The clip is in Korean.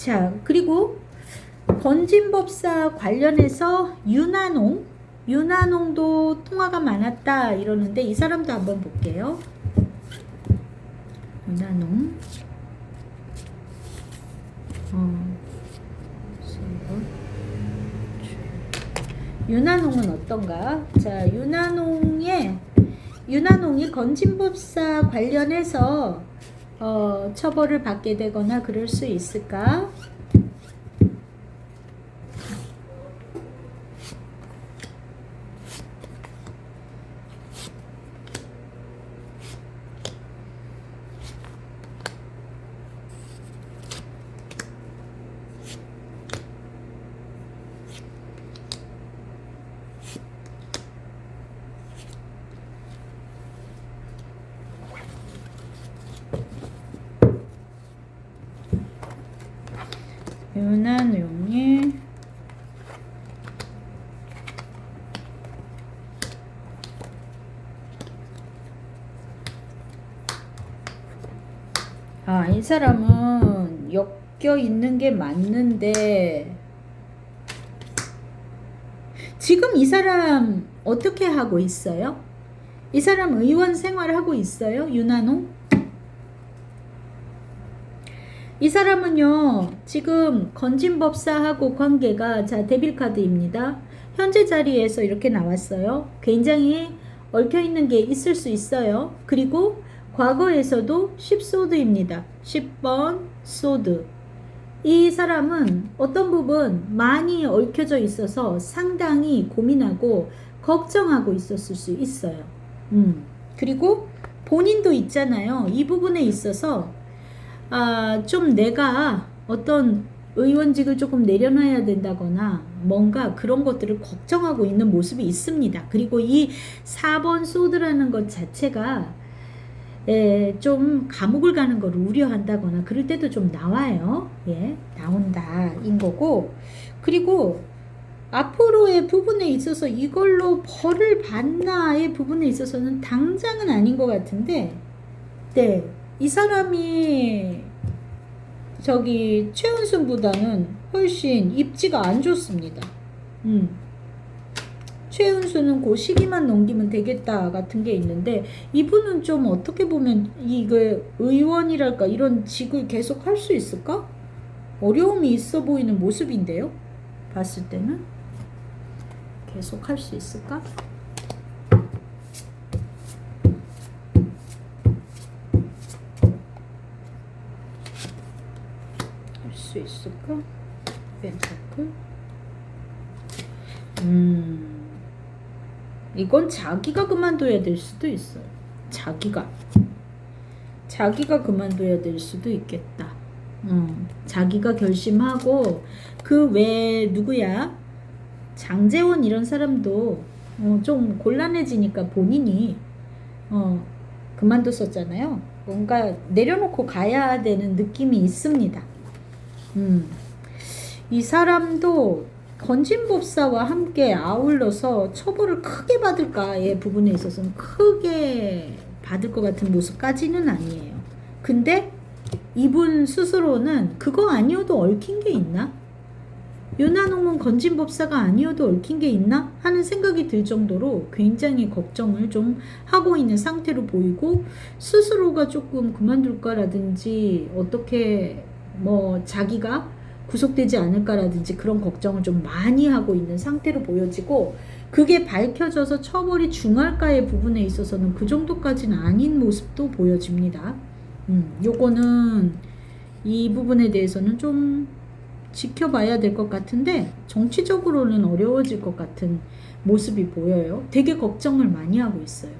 자, 그리고 건진법사 관련해서 윤한홍, 윤한홍도 통화가 많았다 이러는데 이 사람도 한번 볼게요. 윤한홍. 어, 윤한홍은 어떤가? 자, 윤한홍의 윤한홍이 건진법사 관련해서 어, 처벌을 받게 되거나 그럴 수 있을까? 윤한용이 아, 이 사람은 엮여 있는 게 맞는데 지금 이 사람 어떻게 하고 있어요? 이 사람 의원 생활하고 있어요? 윤한홍? 이 사람은요, 지금 건진법사하고 관계가, 자, 데빌카드입니다. 현재 자리에서 이렇게 나왔어요. 굉장히 얽혀있는 게 있을 수 있어요. 그리고 과거에서도 10소드입니다. 10번 소드. 이 사람은 어떤 부분 많이 얽혀져 있어서 상당히 고민하고 걱정하고 있었을 수 있어요. 음. 그리고 본인도 있잖아요. 이 부분에 있어서 아, 좀 내가 어떤 의원직을 조금 내려놔야 된다거나 뭔가 그런 것들을 걱정하고 있는 모습이 있습니다. 그리고 이 4번 소드라는 것 자체가 에, 좀 감옥을 가는 걸 우려한다거나 그럴 때도 좀 나와요. 예, 나온다 인 거고. 그리고 앞으로의 부분에 있어서 이걸로 벌을 받나의 부분에 있어서는 당장은 아닌 것 같은데, 네, 이 사람이 저기 최은순보다는 훨씬 입지가 안 좋습니다. 음. 최은수는 그 시기만 넘기면 되겠다 같은 게 있는데 이분은 좀 어떻게 보면 이게 의원이랄까 이런 직을 계속 할 수 있을까? 어려움이 있어 보이는 모습인데요. 봤을 때는 계속 할 수 있을까? 할 수 있을까? 펜타클 음 이건 자기가 그만둬야 될 수도 있어요. 자기가 자기가 그만둬야 될 수도 있겠다. 음, 자기가 결심하고 그 외에 누구야 장재원 이런 사람도 어, 좀 곤란해지니까 본인이 어, 그만뒀었잖아요. 뭔가 내려놓고 가야 되는 느낌이 있습니다. 음, 이 사람도 건진법사와 함께 아울러서 처벌을 크게 받을까의 부분에 있어서는 크게 받을 것 같은 모습까지는 아니에요. 근데 이분 스스로는 그거 아니어도 얽힌 게 있나? 윤한홍은 건진법사가 아니어도 얽힌 게 있나? 하는 생각이 들 정도로 굉장히 걱정을 좀 하고 있는 상태로 보이고 스스로가 조금 그만둘까라든지 어떻게 뭐 자기가 구속되지 않을까라든지 그런 걱정을 좀 많이 하고 있는 상태로 보여지고 그게 밝혀져서 처벌이 중할까의 부분에 있어서는 그 정도까지는 아닌 모습도 보여집니다. 음, 요거는 이 부분에 대해서는 좀 지켜봐야 될 것 같은데 정치적으로는 어려워질 것 같은 모습이 보여요. 되게 걱정을 많이 하고 있어요.